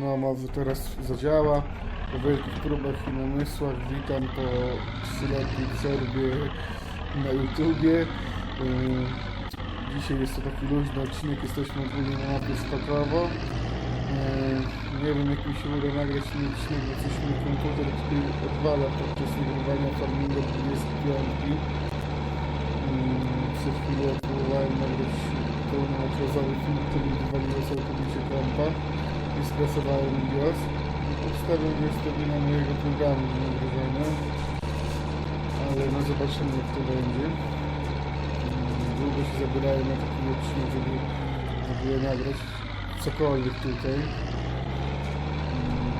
No, może teraz zadziała. Po wielkich próbach i namysłach witam po 3-letniej przerwie na YouTubie. Yy, Dzisiaj jest to taki luźny odcinek, jesteśmy ogólnie na mapie Spakowo. Yy, Nie wiem jak mi się uda nagrać ten odcinek, bo coś mi komputer tutaj odwala podczas nagrywania farminga 25. Yy, Przed chwilą próbowałem nagrać pełnometrażowy film, który wywaliło całkowicie kompa i że jest to wina mojego programu do nagrywania, ale no zobaczymy jak to będzie. Mm, Długo się zabierałem na taki odcinek, żeby ogóle nagrać cokolwiek tutaj. Mm,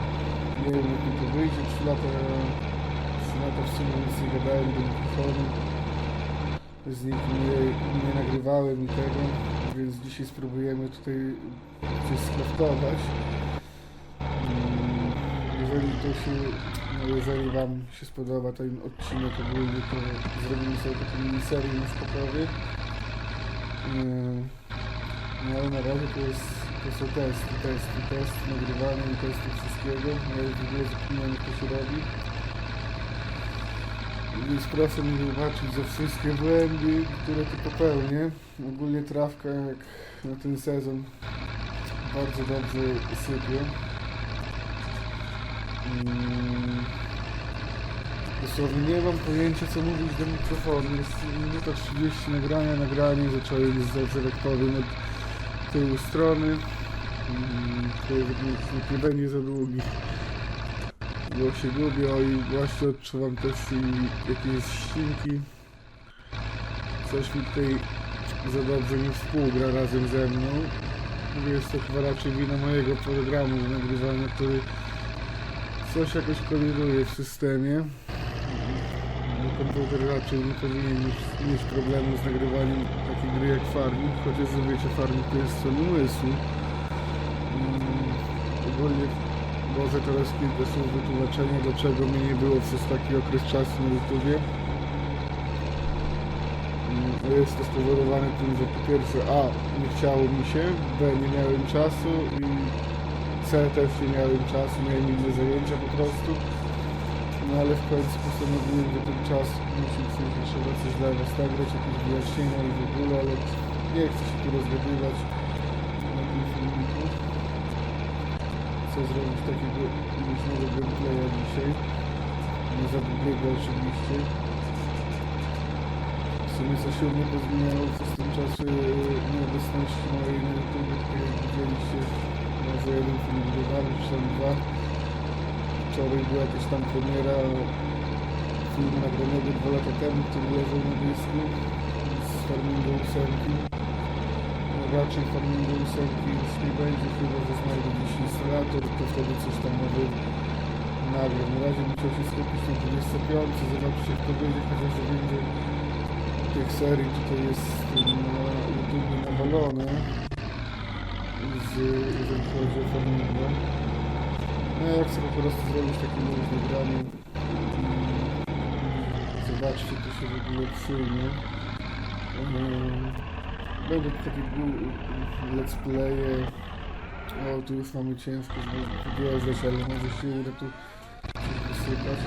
Nie wiem jak mi to wyjdzie, 3 lata, 3 lata w sumie nic nie gadałem do mikrofonu. Z nikim nie, nie nagrywałem i tego, więc dzisiaj spróbujemy tutaj coś skraftować. Mm, Jeżeli to się, no jeżeli Wam się spodoba ten odcinek ogólnie, to zrobimy sobie taką miniserię na spokowie. Yy, No ale na razie to jest, to są testy, testy, testy, nagrywanie i testy wszystkiego. Ja już w jak to się robi. Więc proszę mi wybaczyć za wszystkie błędy, które tu popełnię. Ogólnie trawka jak na ten sezon bardzo dobrze sypie. Mm. Dosłownie nie mam pojęcia co mówić do mikrofonu. Jest minuta 30 nagrania, nagranie zacząłem z powiem od tyłu strony. Mm, To nie będzie za długi. Bo się gubię i właśnie odczuwam też jakieś ścinki. Coś mi tutaj za dobrze nie współgra razem ze mną. Jest to chyba raczej wina mojego programu nagrywania, który coś jakoś koliduje w systemie. Komputer raczej nie powinien mieć, mieć problemu z nagrywaniem takiej gry jak Farming, chociaż że wiecie, Farming to jest stan umysłu. Mm, Ogólnie może teraz kilka słów wytłumaczenia, dlaczego mnie nie było przez taki okres czasu na YouTubie. Mm, Jest to spowodowane tym, że po pierwsze A. nie chciało mi się, B. nie miałem czasu i C. też nie miałem czasu, miałem inne zajęcia po prostu. No ale w końcu postanowiłem, że ten czas musi sensie trzeba coś dla was nagrać, jakieś wyjaśnienia i w ogóle, ale nie chcę się tu rozgadywać na tym filmiku. Chcę zrobić takiego luźnego gameplaya dzisiaj. Nie za długiego oczywiście. W sumie co się u mnie pozmieniało przez ten czas yy, nieobecności mojej na YouTube, tak jak widzieliście, może jeden film wydany, czy tam dwa. Wczoraj była jakaś tam premiera filmu nagranego dwa lata temu, który leżał na dysku z Farminga 8. Raczej 8 już nie będzie, chyba że znajdę gdzieś instalator, to wtedy coś tam może nagram. Na razie chciał się skupić na 25, zobaczyć jak to będzie, chociaż będzie tych serii tutaj jest na YouTube nawalone, z, jeżeli chodzi o Farminga. No ja chcę po prostu zrobić takie granie. i Zobaczcie, to się w ogóle przyjmie. Będą takie gu- let's playe. O, tu już mamy ciężko, podjeżdżać, ale może się uda tu wysypać.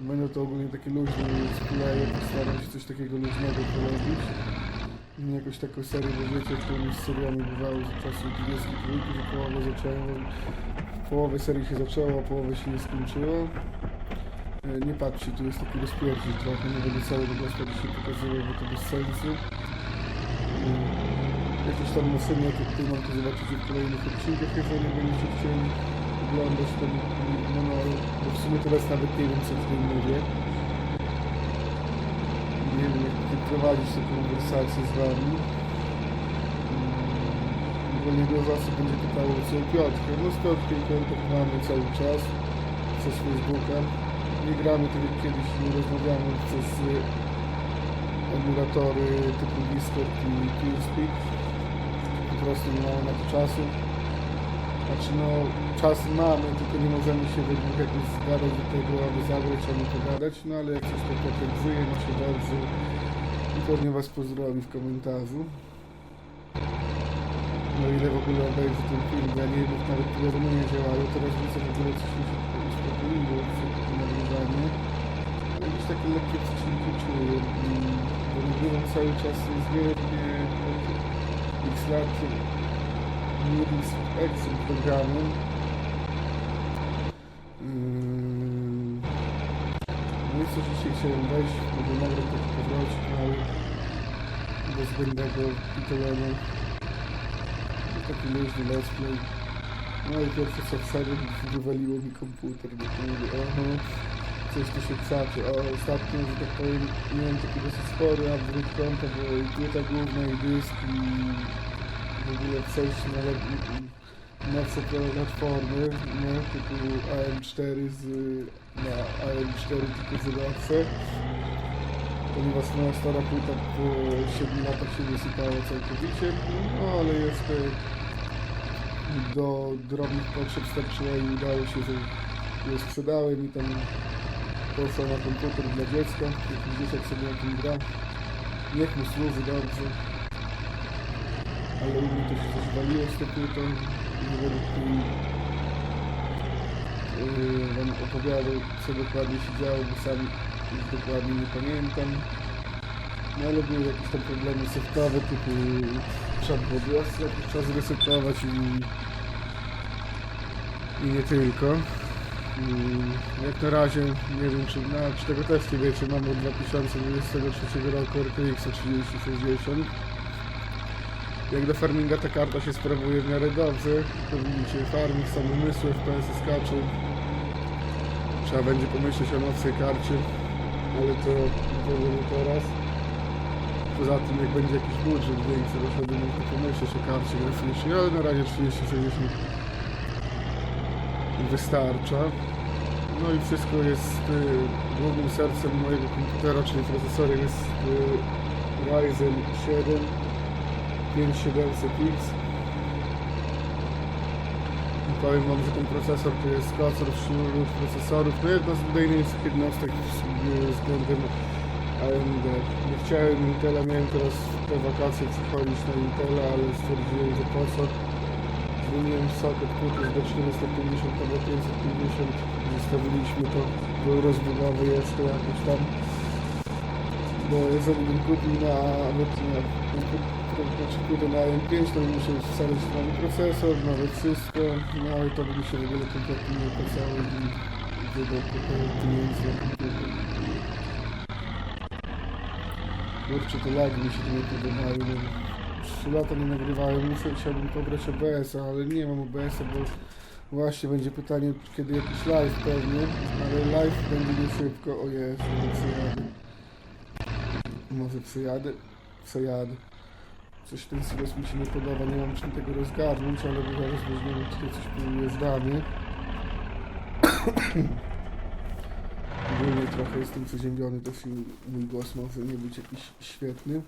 Będą to ogólnie takie luźne let's playe, postaram się coś takiego luźnego porobić. Jakoś taką serię, bo wiecie, to mi z seriami bywało z czasu 22, że połowę zacząłem, połowę serii się zaczęło, a połowę się nie skończyło. E, Nie patrzcie, tu jest taki rozpierdziel trochę, nie będę całego głosu dzisiaj pokazywał, bo to bez sensu. E, Jakieś tam maszyny, jakie tutaj mam to zobaczyć w kolejnych odcinkach, jeżeli będziecie chcieli oglądać ten manual, bo w sumie teraz nawet nie wiem, co w tym mówię. Nie wiem, jak prowadzić tę konwersację z wami. Mm, Bo nie dużo osób będzie pytało o Piotrkę. No z Piotrkiem kontakt mamy cały czas przez Facebooka. Nie gramy tak jak kiedyś, nie rozmawiamy przez y, emulatory typu Discord i TeamSpeak. Prostu nie mamy na to czasu. Znaczy no, czas mamy, tylko nie możemy się we dwóch jakoś zgadać do tego, aby zagrać, aby pogadać, no ale jak coś to żyje, ma się dobrze i pewnie Was pozdrowi w komentarzu. No ile w ogóle obejrzy ten film, ja nie wiem, nawet powiadomienia działają, teraz widzę w ogóle coś mi się uspokoiło, to nagrywanie. Jakieś takie lekkie przecinki czuję, mm, bo nagrywam cały czas niezmiernie x lat Moody's Exit programem. Mm, No i co dzisiaj chciałem wejść, żeby nagrać taki powrócik mały do zbędnego pitolenia. Taki luźny let's. No i pierwsze co wszedłem, wywaliło mi komputer, bo to mówię, oho, coś tu się krzaczy. O, ostatnio, że tak powiem, miałem taki dosyć spory upgrade konta, bo i płyta główna i dysk i w ogóle przejście na, nowsze platformy, nie, typu AM4 z, na AM4 tylko z Roxy ponieważ moja stara płyta po 7 latach się wysypała całkowicie, no ale jeszcze do drobnych potrzeb starczyła i udało się, że je sprzedałem i tam poszła na komputer dla dziecka, jakiś dzieciak sobie na tym gra, niech mu służy dobrze, ale u mnie to się coś waliło z tą płytą i będę tutaj yy, wam opowiadał co dokładnie się działo, bo sam już dokładnie nie pamiętam. No ale były jakieś tam problemy softowe typu trzeba było jakiś czas resetować i, i nie tylko. Mm, Jak na razie nie wiem czy na czy tego też nie wiecie, mam od 2023 roku RTX 3060. Jak do farminga ta karta się sprawuje w miarę dobrze, to widzicie farming, sam umysły, FPS skaczą. Trzeba będzie pomyśleć o nowszej karcie, ale to nie teraz. Poza tym jak będzie jakiś budżet większy, to wtedy można pomyśleć o karcie graficznej, ale na razie 3060 wystarcza. No i wszystko jest y, głównym sercem mojego komputera, czyli procesorem jest y, Ryzen 7 5700X. I powiem wam, że ten procesor to jest kocor wśród procesorów, to jedna z wydajniejszych jednostek w- względem AMD. Nie chciałem Intela, miałem teraz te wakacje przechodzić na Intela, ale stwierdziłem, że po co. Zmieniłem socket płyty z D450 na D550, zostawiliśmy to do rozbudowy jeszcze jakoś tam. Bo jeżeli bym kupił na, znaczy płytę na AM5, to bym musiał wstawić nowy procesor, nowe wszystko, no i to by mi się w ogóle kompletnie nie opłacało i wydał trochę pieniędzy na komputer. Kurczę, te lagi mi się tu nie podobają. No. 3 lata nie nagrywałem, muszę, chciałbym pobrać OBS-a, ale nie mam OBS-a, bo właśnie będzie pytanie, kiedy jakiś live pewnie, ale live będzie nie szybko, o Jezu, przejadę. Może przejadę? Przejadę. Coś ten silos mi się nie podoba, nie mam czym tego rozgarnąć, ale zaraz weźmiemy tutaj coś pojeżdżamy. Ogólnie trochę jestem przeziębiony, i mój głos może nie być jakiś świetny.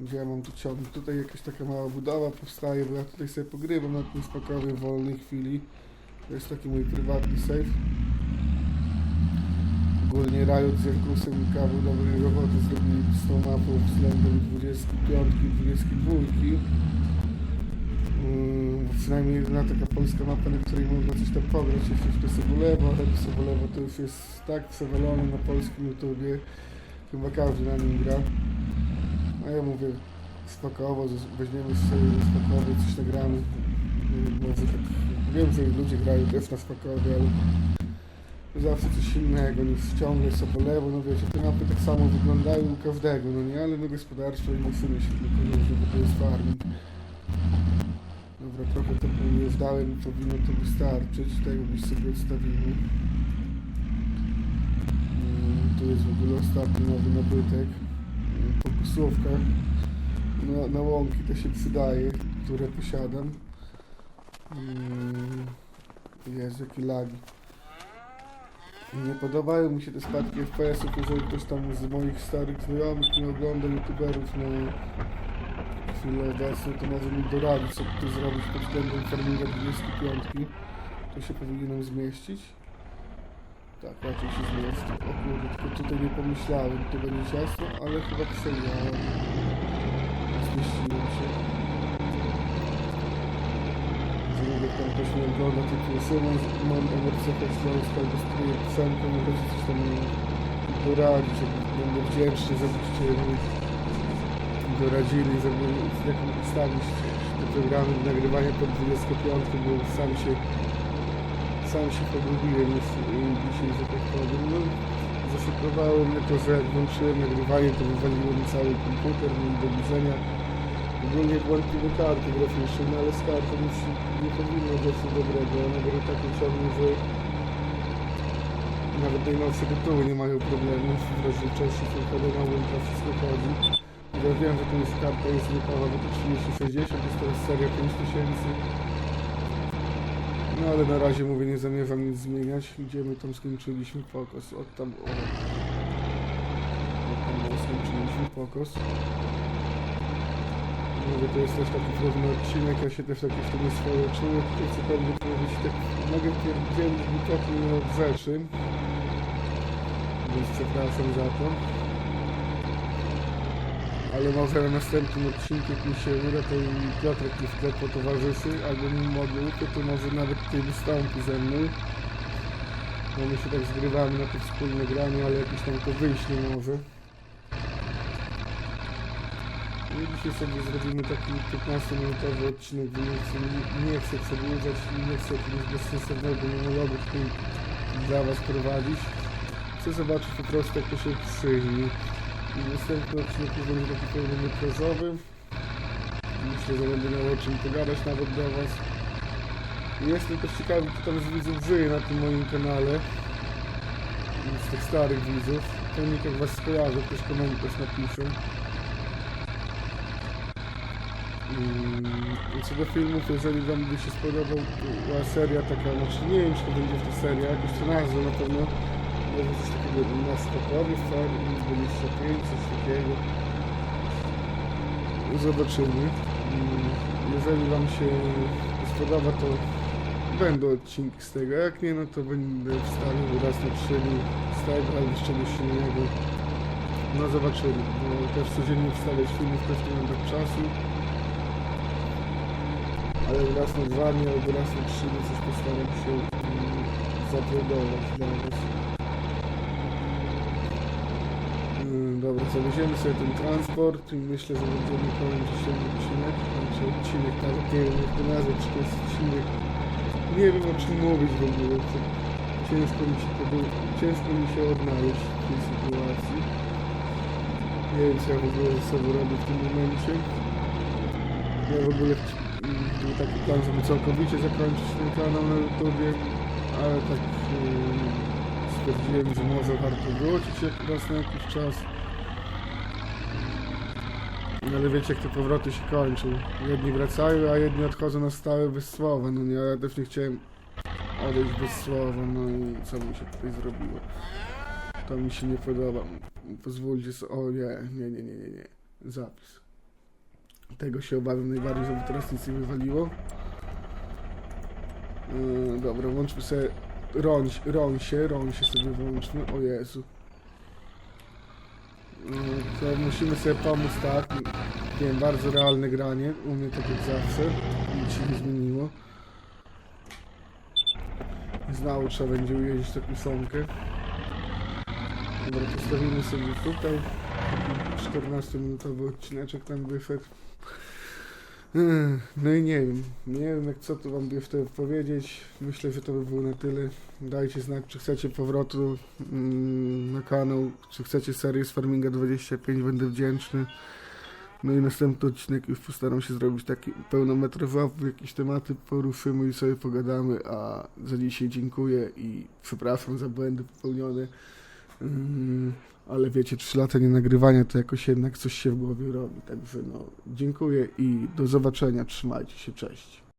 Gdzie ja mam tu ciąg? Tutaj jakaś taka mała budowa powstaje, bo ja tutaj sobie pogrywam na tym spokojnie w wolnej chwili. To jest taki mój prywatny safe. Ogólnie Riot z Jankusem i kawał dobrej roboty zrobili z tą mapą względem 25 i 22. Yy, przynajmniej jedyna taka polska mapa, na której można coś tam pograć, jest jeszcze Sobolewo, ale to Sobolewo to już jest tak przewalone na polskim YouTubie, chyba każdy na nim gra. A ja mówię spakowo, weźmiemy sobie spakowy, coś nagramy. Yy, Może tak, wiem, że ludzie grają też na spakowie, ale zawsze coś innego niż ciągle Sobolewo, no wiecie, te mapy tak samo wyglądają u każdego, no nie, ale no gospodarstwo i maszyny się tylko różni, bo to jest farming. Dobra, trochę to pojeżdżałem i powinno to wystarczyć. Tego byś sobie odstawili. Mm, Tu jest w ogóle ostatni nowy nabytek. Pokusówka. Na, na łąki to się przydaje, które posiadam. Mm, Jest jakie lagi. Nie podobają mi się te spadki FPS-ów, jeżeli ktoś tam z moich starych znajomych nie ogląda youtuberów na chwilę obecną, to może mi doradzić, co tu zrobić pod względem farminga 25. To się powinienem zmieścić. Tak, raczej się zmieści. O kurde, tylko tutaj nie pomyślałem, to będzie ciasno, ale chyba przejąłem. zmieściłem się. Zrobię tam ktoś mnie ogląda, typu Simon, mam emeryturę Śląska, albo strój piosenkę, możecie coś tam doradzić, będę wdzięczny, żebyście mi doradzili, żeby jak ustawić te programy nagrywania pod 25, bo sam się sam się pogubiłem już y, dzisiaj, że tak powiem. No, zaszukowało mnie to, że jak włączyłem nagrywanie, to wywaliło mi cały komputer, no i do widzenia. Ogólnie włączyły karty graficzne, no ale z kartą już nie powinno nic dobrego. One były takie ciągnie, że nawet najnowsze tytuły nie mają problemu. W razie części tylko na Ultra wszystko chodzi. Ja wiem, że to jest karta jest wiekowa, bo to 3060, jest teraz seria 5000. No ale na razie mówię, nie zamierzam nic zmieniać. Gdzie my tam skończyliśmy pokos? Od tam. Od tam skończyliśmy pokos. Mówię, to jest też taki trudny odcinek, ja się też taki w tym swoje czuję. Tutaj cokolwiek powiedzieć, tak mogę pierdzielić dwukrotnie od rzeczy. Więc przepraszam za to. Ale może na następnym odcinku, jak mi się uda, to i Piotrek mi wklep towarzyszy, albo mi model, to, to może nawet tutaj wystąpi ze mną. Bo my się tak zgrywamy na to wspólne granie, ale jakieś tam to wyjść nie może. No i dzisiaj sobie zrobimy taki 15-minutowy odcinek, bo nie chcę, nie chcę przedłużać i nie chcę jakiegoś bezsensownego monologu tutaj dla Was prowadzić. Chcę zobaczyć po prostu jak to się przyjmie. I następny odcinek już będzie taki pełnometrażowy. Myślę, że będę miał o czym pogadać nawet do Was. Jestem też ciekawy, kto tam z widzów żyje na tym moim kanale. Z tych starych widzów. Pewnie jak Was skojarzę, ktoś komentarz napiszą. Mm, I co do filmów, jeżeli Wam by się spodobała seria taka, znaczy nie wiem czy to będzie w ta seria, jakoś to nazwę na pewno, może coś takiego na Stokowie, Far, 25, coś takiego. Zobaczymy. Mm, Jeżeli Wam się spodoba, to będą odcinki z tego, jak nie, no to będę wstawił raz na trzy dni z tego, albo z czegoś innego. No zobaczymy, bo też codziennie wstawiać filmów też nie mam tak czasu. Ale raz na dwa dni albo raz na trzy dni coś postaram się mm, zaprodować dla Was. Mm, Dobra, zawieziemy sobie ten transport i myślę, że będziemy kończyć ten odcinek. Znaczy odcinek, nawet nie wiem jak to nazwać, czy to jest odcinek. Nie wiem o czym mówić w ogóle. Ciężko mi się to było, ciężko mi się odnaleźć w tej sytuacji. Nie wiem co ja w ogóle ze sobą robię w tym momencie. Ja w ogóle był taki plan, żeby całkowicie zakończyć ten kanał na YouTubie, ale tak yy, stwierdziłem, że może warto wrócić jak raz na jakiś czas. No ale wiecie jak te powroty się kończą. Jedni wracają, a jedni odchodzą na stałe bez słowa. No nie, ja też nie chciałem odejść bez słowa, no i co mi się tutaj zrobiło. To mi się nie podoba. Pozwólcie sobie. O nie, nie, nie, nie, nie, nie. Zapis. Tego się obawiam najbardziej, żeby teraz nic nie wywaliło. Yy, dobra, włączmy sobie roń, roń się, roń się sobie włączmy. O Jezu. Yy, to musimy sobie pomóc, tak? Nie wiem, bardzo realne granie. U mnie tak jak zawsze. Nic się nie zmieniło. Znowu trzeba będzie ujeździć taką sąkę. Dobra, postawimy sobie tutaj. Taki 14-minutowy odcineczek tam wyszedł. No i nie wiem, nie wiem jak co tu wam by wtedy powiedzieć. Myślę, że to by było na tyle. Dajcie znać, czy chcecie powrotu mm, na kanał, czy chcecie serię z Farminga 25, będę wdzięczny. No i następny odcinek już postaram się zrobić taki pełnometrowy, jakieś tematy poruszymy i sobie pogadamy, a za dzisiaj dziękuję i przepraszam za błędy popełnione. Mm, ale wiecie, 3 lata nie nagrywania to jakoś jednak coś się w głowie robi. Także no, dziękuję i do zobaczenia. Trzymajcie się, cześć.